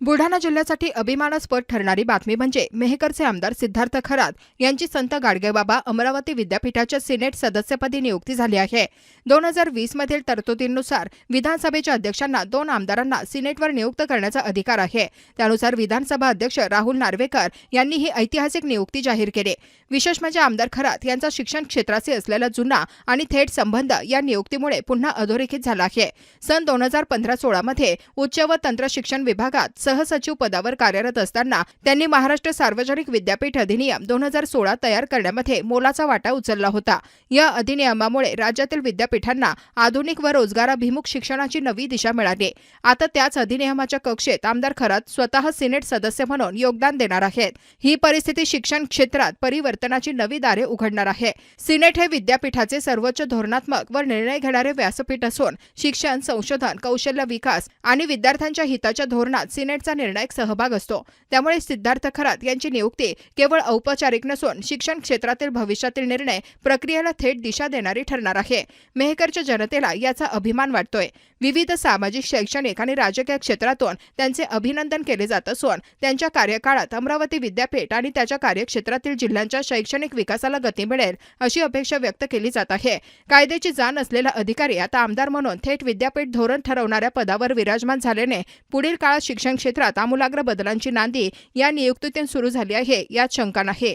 बुलढाणा जिल्ह्यासाठी अभिमानास्पद ठरणारी बातमी म्हणजे मेहकरचे आमदार सिद्धार्थ खरात यांची संत गाडगेबाबा अमरावती विद्यापीठाच्या सिनेट सदस्यपदी नियुक्ती झाली आहे. दोन हजार वीस मधील तरतुदींनुसार विधानसभेच्या अध्यक्षांना दोन आमदारांना सिनेटवर नियुक्त करण्याचा अधिकार आहे. त्यानुसार विधानसभा अध्यक्ष राहुल नार्वेकर यांनी ही ऐतिहासिक नियुक्ती जाहीर केली. विशेष म्हणजे आमदार खरात यांचा शिक्षण क्षेत्राशी असलेला जुना आणि थेट संबंध या नियुक्तीमुळे पुन्हा अधोरेखित झाला आहे. सन दोन हजार पंधरा सोळामध्ये उच्च व तंत्र शिक्षण विभागात सहसचिव पदावर कार्यरत असताना त्यांनी महाराष्ट्र सार्वजनिक विद्यापीठ अधिनियम दोन हजार सोळा तयार करण्यामध्ये मोलाचा वाटा उचलला होता. या अधिनियमामुळे राज्यातील विद्यापीठांना आधुनिक व रोजगाराभिमुख शिक्षणाची नवी दिशा मिळाली. आता त्याच अधिनियमाच्या कक्षेत आमदार खरात स्वतः सिनेट सदस्य म्हणून योगदान देणार आहेत. ही परिस्थिती शिक्षण क्षेत्रात परिवर्तनाची नवी दारे उघडणार आहे. सिनेट हे विद्यापीठाचे सर्वोच्च धोरणात्मक व निर्णय घेणारे व्यासपीठ असून शिक्षण संशोधन कौशल्य विकास आणि विद्यार्थ्यांच्या हिताच्या धोरणात सिनेट कॅबिनेटचा निर्णायक सहभाग असतो. त्यामुळे सिद्धार्थ खरात यांची नियुक्ती केवळ औपचारिक नसून शिक्षण क्षेत्रातील भविष्यातील निर्णय प्रक्रियेला थेट दिशा देणारी ठरणार आहे. मेहकरच्या जनतेला याचा अभिमान वाटतोय. विविध सामाजिक शैक्षणिक आणि राजकीय क्षेत्रातून त्यांचे अभिनंदन केले जात असून त्यांच्या कार्यकाळात अमरावती विद्यापीठ आणि त्याच्या कार्यक्षेत्रातील जिल्ह्यांच्या शैक्षणिक विकासाला गती मिळेल अशी अपेक्षा व्यक्त केली जात आहे. कायद्याची जाण असलेला अधिकारी आता आमदार म्हणून थेट विद्यापीठ धोरण ठरवणाऱ्या पदावर विराजमान झाल्याने पुढील काळात शिक्षण क्षेत्रात आमूलाग्र बदलांची नांदी या नियुक्तीतून सुरू झाली आहे यात शंका नाही.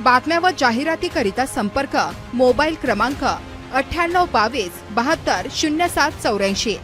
बातम्या व जाहिरातीकरिता संपर्क मोबाईल क्रमांक अठ्ठ्याण्णव बावीस बहात्तर शून्य सात चौऱ्याऐंशी.